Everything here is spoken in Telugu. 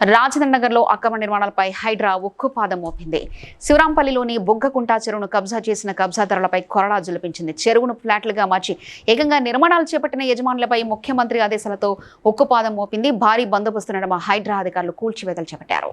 రాజేంద్రనగర్లో అక్రమ నిర్మాణాలపై హైడ్రా ఉక్కుపాదం మోపింది. శివరాంపల్లిలోని బుగ్గకుంటా చెరువును కబ్జా చేసిన కబ్జాదారులపై కొరడా జులిపించింది. చెరువును ఫ్లాట్లుగా మార్చి ఏకంగా నిర్మాణాలు చేపట్టిన యజమానులపై ముఖ్యమంత్రి ఆదేశాలతో ఉక్కుపాదం మోపింది. భారీ బందోబస్తు నడమ హైడ్రా అధికారులు కూల్చివేతలు చేపట్టారు.